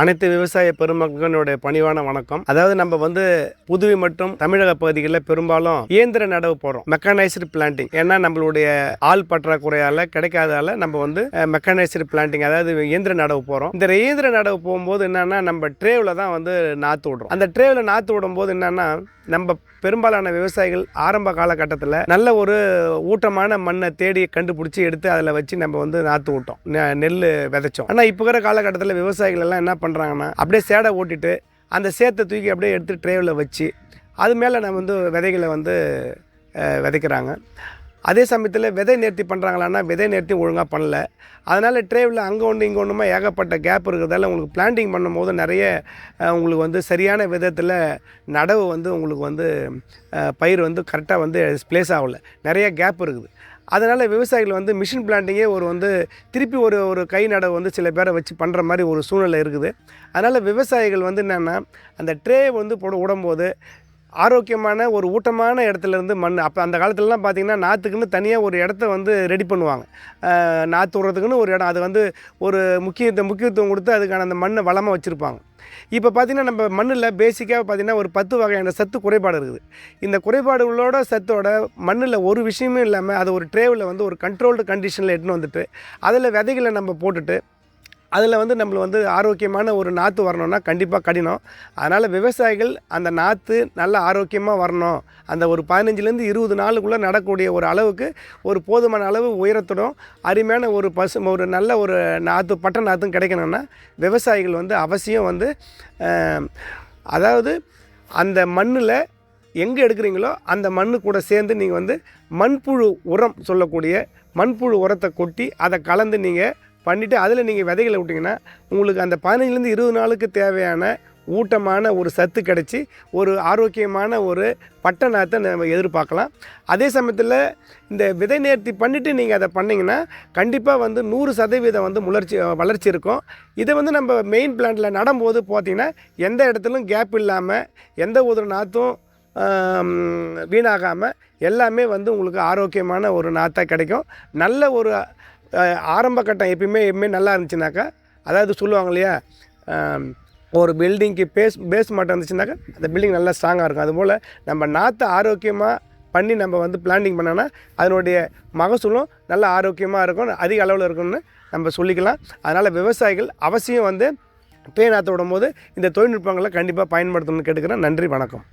அனைத்து விவசாய பெருமக்களுடைய பணிவான வணக்கம். அதாவது நம்ம வந்து புதுவை மற்றும் தமிழக பகுதிகளில் பெரும்பாலும் இயந்திர நடவு போகிறோம் மெக்கானைஸ்டு பிளான்டிங் ஏன்னா நம்மளுடைய ஆள் பற்றாக்குறையால் கிடைக்காதால நம்ம வந்து மெக்கானைஸ்டு பிளான்டிங் அதாவது இயந்திர நடவு போகிறோம் இந்த இயந்திர நடவு போகும்போது என்னன்னா நம்ம ட்ரேவில் தான் வந்து நாற்று விடுறோம். அந்த ட்ரேவில் நாற்று விடும்போது என்னன்னா நம்ம பெரும்பாலான விவசாயிகள் ஆரம்ப காலகட்டத்தில் நல்ல ஒரு ஊட்டமான மண்ணை தேடி கண்டுபிடிச்சி எடுத்து அதில் வச்சு நம்ம வந்து நாற்று விட்டோம். நெல் விதைச்சோம். ஆனால் இப்போ இருக்கிற காலகட்டத்தில் விவசாயிகள் எல்லாம் என்ன பண்ணுறாங்கன்னா அப்படியே சேடை ஓட்டிட்டு அந்த சேத்தை தூக்கி அப்படியே எடுத்து ட்ரேவில் வச்சு அது மேலே நம்ம வந்து விதைகளை வந்து விதைக்கிறாங்க. அதே சமயத்தில் விதை நேர்த்தி பண்ணுறாங்களான்னா விதை நேர்த்தி ஒழுங்காக பண்ணல. அதனால் ட்ரேவில் அங்கே ஒன்று இங்கே ஒன்றுமா ஏகப்பட்ட கேப் இருக்கிறதால உங்களுக்கு பிளான்டிங் பண்ணும்போது நிறைய உங்களுக்கு வந்து சரியான விதத்தில் நடவு வந்து உங்களுக்கு வந்து பயிர் வந்து கரெக்டாக வந்து ப்ளேஸ் ஆகல. நிறைய கேப் இருக்குது. அதனால் விவசாயிகள் வந்து மிஷின் பிளான்டிங்கே ஒரு வந்து திருப்பி ஒரு ஒரு கை நடவு வந்து சில பேரை வச்சு பண்ணுற மாதிரி ஒரு சூழ்நிலை இருக்குது. அதனால் விவசாயிகள் வந்து என்னென்னா அந்த ட்ரே வந்து போட விடும்போது ஆரோக்கியமான ஒரு ஊட்டமான இடத்துல இருந்து மண். அப்போ அந்த காலத்துலலாம் பார்த்தீங்கன்னா நாற்றுக்குன்னு தனியாக ஒரு இடத்த வந்து ரெடி பண்ணுவாங்க. நாற்று விட்றதுக்குன்னு ஒரு இடம். அது வந்து ஒரு முக்கியத்துவம் முக்கியத்துவம் கொடுத்து அதுக்கான அந்த மண்ணை வளமாக வச்சுருப்பாங்க. இப்போ பார்த்திங்கன்னா நம்ம மண்ணில் பேசிக்காக பார்த்தீங்கன்னா ஒரு பத்து வகையான சத்து குறைபாடு இருக்குது. இந்த குறைபாடுகளோட சத்தோட மண்ணில் ஒரு விஷயமும் இல்லாமல் அதை ஒரு ட்ரேவில் வந்து ஒரு கண்ட்ரோல்டு கண்டிஷனில் எடுத்துன்னு வந்துட்டு அதில் விதைகளை நம்ம போட்டுட்டு அதில் வந்து நம்மள வந்து ஆரோக்கியமான ஒரு நாற்று வரணும்னா கண்டிப்பாக கடினம். அதனால் விவசாயிகள் அந்த நாற்று நல்ல ஆரோக்கியமாக வரணும். அந்த ஒரு பதினஞ்சுலேருந்து இருபது நாளுக்குள்ளே நடக்கக்கூடிய ஒரு அளவுக்கு ஒரு போதுமான அளவு உயரத்துடன் அருமையான ஒரு பசு ஒரு நல்ல ஒரு நாற்று பட்ட நாற்றும் கிடைக்கணும்னா விவசாயிகள் வந்து அவசியம் வந்து அதாவது அந்த மண்ணில் எங்கே எடுக்கிறீங்களோ அந்த மண்ணு கூட சேர்ந்து நீங்கள் வந்து மண்புழு உரம் சொல்லக்கூடிய மண்புழு உரத்தை கொட்டி அதை கலந்து நீங்கள் பண்ணிவிட்டு அதில் நீங்கள் விதைகளை விட்டிங்கன்னா உங்களுக்கு அந்த பதினஞ்சுலேருந்து இருபது நாளுக்கு தேவையான ஊட்டமான ஒரு சத்து கிடச்சி ஒரு ஆரோக்கியமான ஒரு பட்ட நாத்தை நம்ம எதிர்பார்க்கலாம். அதே சமயத்தில் இந்த விதை நேர்த்தி பண்ணிவிட்டு நீங்கள் அதை பண்ணிங்கன்னா கண்டிப்பாக வந்து நூறு சதவீதம் வந்து முளர்ச்சி வளர்ச்சி இருக்கும். இதை வந்து நம்ம மெயின் பிளான்ட்டில் நடும்போது பார்த்தீங்கன்னா எந்த இடத்துலையும் கேப் இல்லாமல் எந்த ஒரு நாற்றும் வீணாகாமல் எல்லாமே வந்து உங்களுக்கு ஆரோக்கியமான ஒரு நாற்றாக கிடைக்கும். நல்ல ஒரு ஆரம்ப கட்டம் எப்பயுமே எப்பயுமே நல்லா இருந்துச்சுனாக்கா அதாவது சொல்லுவாங்க இல்லையா ஒரு பில்டிங்க்கு பேஸ் பேஸ் மட்டும் இருந்துச்சுனாக்கா அந்த பில்டிங் நல்லா ஸ்ட்ராங்காக இருக்கும். அதுபோல் நம்ம நாற்றை ஆரோக்கியமாக பண்ணி நம்ம வந்து பிளான்டிங் பண்ணோன்னா அதனுடைய மகசூலும் நல்ல ஆரோக்கியமாக இருக்கும் அதிக அளவில் இருக்கும்னு நம்ம சொல்லிக்கலாம். அதனால் விவசாயிகள் அவசியம் வந்து பே விடும் விடும்போது இந்த தொழில்நுட்பங்களை கண்டிப்பாக பயன்படுத்தணும்னு கேட்டுக்கிறேன். நன்றி வணக்கம்.